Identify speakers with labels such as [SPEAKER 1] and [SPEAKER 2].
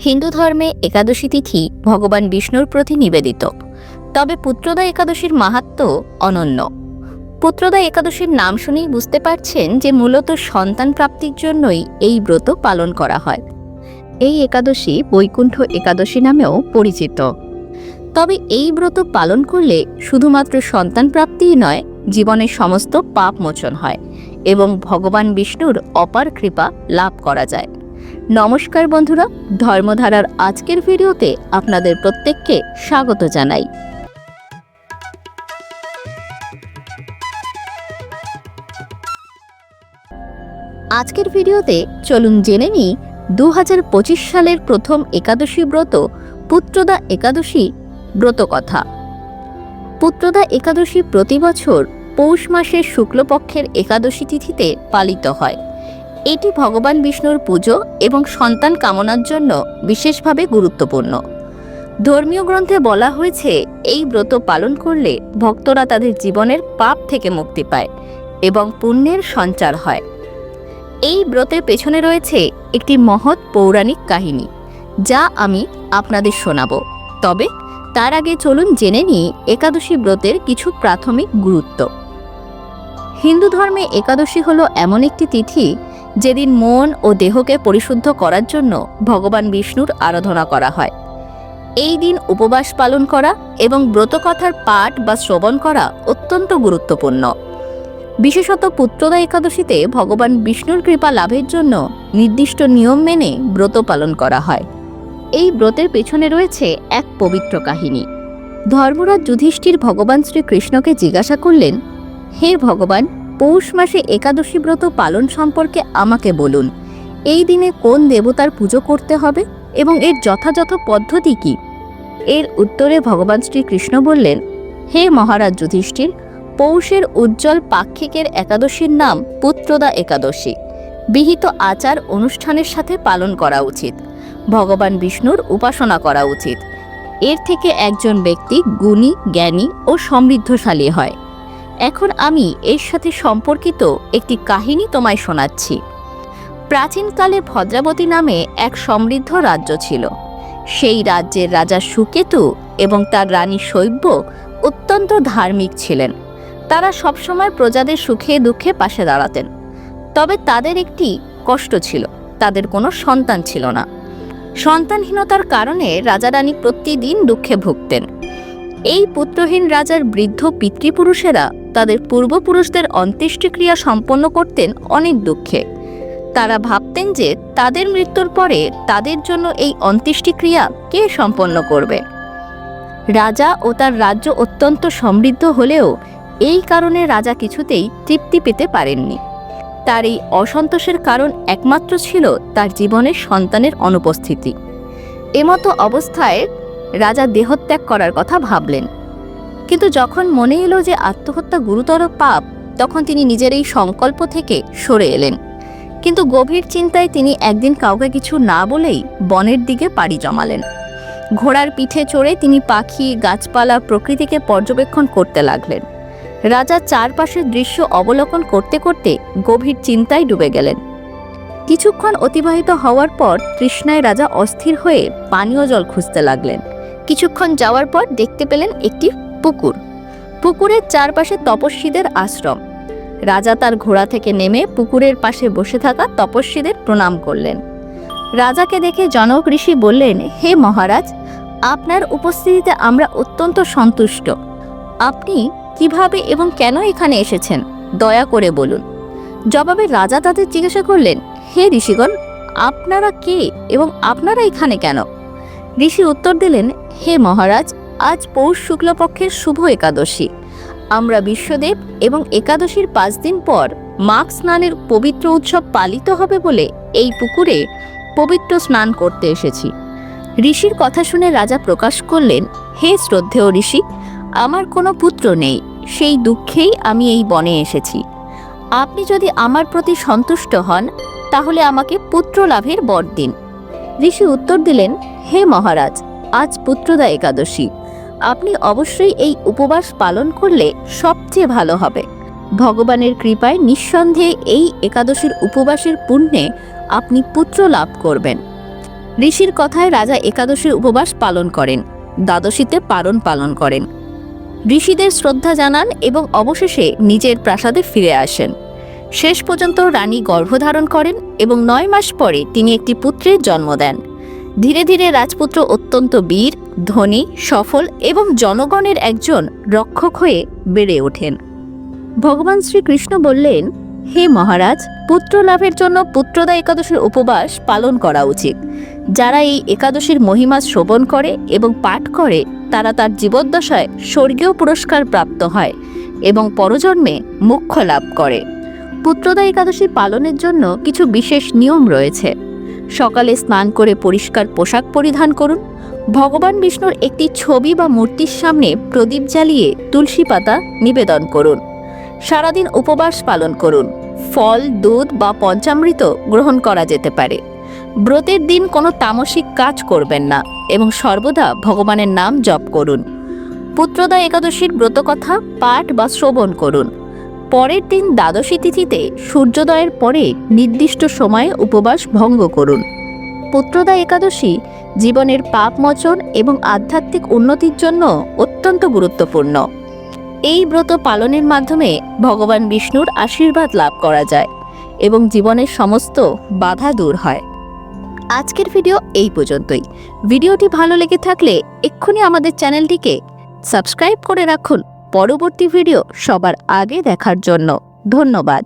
[SPEAKER 1] হিন্দু ধর্মে একাদশী তিথি ভগবান বিষ্ণুর প্রতি নিবেদিত। তবে পুত্রদা একাদশীর মাহাত্ম অনন্য। পুত্রদা একাদশীর নাম শুনেই বুঝতে পারছেন যে মূলত সন্তান প্রাপ্তির জন্যই এই ব্রত পালন করা হয়। এই একাদশী বৈকুণ্ঠ একাদশী নামেও পরিচিত। তবে এই ব্রত পালন করলে শুধুমাত্র সন্তান প্রাপ্তিই নয়, জীবনের সমস্ত পাপ মোচন হয় এবং ভগবান বিষ্ণুর অপার কৃপা লাভ করা যায়। নমস্কার বন্ধুরা, ধর্মধারার আজকের ভিডিওতে আপনাদের প্রত্যেককে স্বাগত জানাই। আজকের ভিডিওতে চলুন জেনে নিই দু হাজার পঁচিশ সালের প্রথম একাদশী ব্রত, পুত্রদা একাদশী ব্রত কথা। পুত্রদা একাদশী প্রতি বছর পৌষ মাসের শুক্লপক্ষের একাদশী তিথিতে পালিত হয়। এটি ভগবান বিষ্ণুর পুজো এবং সন্তান কামনার জন্য বিশেষভাবে গুরুত্বপূর্ণ। ধর্মীয় গ্রন্থে বলা হয়েছে, এই ব্রত পালন করলে ভক্তরা তাদের জীবনের পাপ থেকে মুক্তি পায় এবং পুণ্যের সঞ্চার হয়। এই ব্রতের পেছনে রয়েছে একটি মহৎ পৌরাণিক কাহিনী, যা আমি আপনাদের শোনাব। তবে তার আগে চলুন জেনে নিই একাদশী ব্রতের কিছু প্রাথমিক গুরুত্ব। হিন্দু ধর্মে একাদশী হলো এমন একটি তিথি যেদিন মন ও দেহকে পরিশুদ্ধ করার জন্য ভগবান বিষ্ণুর আরাধনা করা হয়। এই দিন উপবাস পালন করা এবং ব্রতকথার পাঠ বা শ্রবণ করা অত্যন্ত গুরুত্বপূর্ণ। বিশেষত পুত্রদা একাদশীতে ভগবান বিষ্ণুর কৃপা লাভের জন্য নির্দিষ্ট নিয়ম মেনে ব্রত পালন করা হয়। এই ব্রতের পেছনে রয়েছে এক পবিত্র কাহিনী। ধর্মরাজ যুধিষ্ঠির ভগবান শ্রীকৃষ্ণকে জিজ্ঞাসা করলেন হে ভগবান, পৌষ মাসে একাদশী ব্রত পালন সম্পর্কে আমাকে বলুন। এই দিনে কোন দেবতার পুজো করতে হবে এবং এর যথাযথ পদ্ধতি কি? এর উত্তরে ভগবান শ্রীকৃষ্ণ বললেন, হে মহারাজ যুধিষ্ঠির, পৌষের উজ্জ্বল পাক্ষিকের একাদশীর নাম পুত্রদা একাদশী। বিহিত আচার অনুষ্ঠানের সাথে পালন করা উচিত। ভগবান বিষ্ণুর উপাসনা করা উচিত। এর থেকে একজন ব্যক্তি গুণী, জ্ঞানী ও সমৃদ্ধশালী হয়। এখন আমি এর সাথে সম্পর্কিত একটি কাহিনী তোমায় শোনাচ্ছি। প্রাচীনকালে ভদ্রাবতী নামে এক সমৃদ্ধ রাজ্য ছিল। সেই রাজ্যের রাজা সুকেতু এবং তার রানী শৈব্য অত্যন্ত ধার্মিক ছিলেন। তারা সবসময় প্রজাদের সুখে দুঃখে পাশে দাঁড়াতেন। তবে তাদের একটি কষ্ট ছিল, তাদের কোনো সন্তান ছিল না। সন্তানহীনতার কারণে রাজা রানী প্রতিদিন দুঃখে ভুগতেন। এই পুত্রহীন রাজার বৃদ্ধ পিতৃপুরুষেরা তাদের পূর্বপুরুষদের অন্ত্যেষ্টিক্রিয়া সম্পন্ন করতেন অনেক দুঃখে। তারা ভাবতেন যে তাদের মৃত্যুর পরে তাদের জন্য এই অন্ত্যেষ্টিক্রিয়া কে সম্পন্ন করবে? রাজা ও তার রাজ্য অত্যন্ত সমৃদ্ধ হলেও এই কারণে রাজা কিছুতেই তৃপ্তি পেতে পারেননি। তার এই অসন্তোষের কারণ একমাত্র ছিল তার জীবনের সন্তানের অনুপস্থিতি। এমতো অবস্থায় রাজা দেহত্যাগ করার কথা ভাবলেন। কিন্তু যখন মনে এলো যে আত্মহত্যা গুরুতর পাপ, তখন তিনি নিজের এই সংকল্প থেকে সরে এলেন। কিন্তু গভীর চিন্তায় তিনি একদিন কাউকে কিছু না বলেই বনের দিকে পাড়ি জমালেন। ঘোড়ার পিঠে চড়ে তিনি পাখি, গাছপালা, প্রকৃতিকে পর্যবেক্ষণ করতে লাগলেন। রাজা চারপাশের দৃশ্য অবলোকন করতে করতে গভীর চিন্তায় ডুবে গেলেন। কিছুক্ষণ অতিবাহিত হওয়ার পর তৃষ্ণায় রাজা অস্থির হয়ে পানীয় জল খুঁজতে লাগলেন। কিছুক্ষণ যাওয়ার পর দেখতে পেলেন একটি পুকুর। পুকুরের চারপাশে তপস্বীদের আশ্রম। রাজা তার ঘোড়া থেকে নেমে পুকুরের পাশে বসে থাকা তপস্বীদের প্রণাম করলেন। রাজাকে দেখে জনক ঋষি বললেন, হে মহারাজ, আপনার উপস্থিতিতে আমরা অত্যন্ত সন্তুষ্ট। আপনি কীভাবে এবং কেন এখানে এসেছেন? দয়া করে বলুন। জবাবে রাজা তাদের জিজ্ঞাসা করলেন, হে ঋষিগণ, আপনারা কে এবং আপনারা এখানে কেন? ঋষি উত্তর দিলেন, হে মহারাজ আজ পৌষ শুক্লপক্ষের শুভ একাদশী। আমরা বিশ্বদেব এবং একাদশীর পাঁচ দিন পর মাঘ স্নানের পবিত্র উৎসব পালিত হবে বলে এই পুকুরে পবিত্র স্নান করতে এসেছি। ঋষির কথা শুনে রাজা প্রকাশ করলেন, হে শ্রদ্ধেয় ঋষি, আমার কোনো পুত্র নেই, সেই দুঃখেই আমি এই বনে এসেছি। আপনি যদি আমার প্রতি সন্তুষ্ট হন, তাহলে আমাকে পুত্র লাভের বর দিন। ঋষি উত্তর দিলেন, হে মহারাজ, আজ পুত্রদা একাদশী। আপনি অবশ্যই এই উপবাস পালন করলে সবচেয়ে ভালো হবে। ভগবানের কৃপায় নিঃসন্দেহে এই একাদশীর উপবাসের পুণ্যে আপনি পুত্র লাভ করবেন। ঋষির কথায় রাজা একাদশীর উপবাস পালন করেন, দ্বাদশীতে পালন পালন করেন। ঋষিদের শ্রদ্ধা জানান এবং অবশেষে নিজের প্রাসাদে ফিরে আসেন। শেষ পর্যন্ত রানী গর্ভধারণ করেন এবং নয় মাস পরে তিনি একটি পুত্রের জন্ম দেন। ধীরে ধীরে রাজপুত্র অত্যন্ত বীর, ধনী, সফল এবং জনগণের একজন রক্ষক হয়ে বেড়ে ওঠেন। ভগবান শ্রীকৃষ্ণ বললেন, হে মহারাজ, পুত্র লাভের জন্য পুত্রদা একাদশীর উপবাস পালন করা উচিত। যারা এই একাদশীর মহিমা শ্রবণ করে এবং পাঠ করে, তারা তার জীবদ্দশায় স্বর্গীয় পুরস্কার প্রাপ্ত হয় এবং পরজন্মে মুখ্য লাভ করে। পুত্রদা একাদশী পালনের জন্য কিছু বিশেষ নিয়ম রয়েছে। সকালে স্নান করে পরিষ্কার পোশাক পরিধান করুন। ভগবান বিষ্ণুর একটি ছবি বা মূর্তির সামনে প্রদীপ জ্বালিয়ে তুলসী পাতা নিবেদন করুন। সারাদিন উপবাস পালন করুন। ফল, দুধ বা পঞ্চামৃত গ্রহণ করা যেতে পারে। ব্রতের দিন কোনো তামসিক কাজ করবেন না এবং সর্বদা ভগবানের নাম জপ করুন। পুত্রদা একাদশীর ব্রতকথা, পাঠ বা শ্রবণ করুন। পরের দিন দ্বাদশী তিথিতে সূর্যোদয়ের পরে নির্দিষ্ট সময়ে উপবাস ভঙ্গ করুন। পুত্রদা একাদশী জীবনের পাপ মোচন এবং আধ্যাত্মিক উন্নতির জন্য অত্যন্ত গুরুত্বপূর্ণ। এই ব্রত পালনের মাধ্যমে ভগবান বিষ্ণুর আশীর্বাদ লাভ করা যায় এবং জীবনের সমস্ত বাধা দূর হয়। আজকের ভিডিও এই পর্যন্তই। ভিডিওটি ভালো লেগে থাকলে এক্ষুনি আমাদের চ্যানেলটিকে সাবস্ক্রাইব করে রাখুন। পরবর্তী ভিডিও সবার আগে দেখার জন্য। ধন্যবাদ।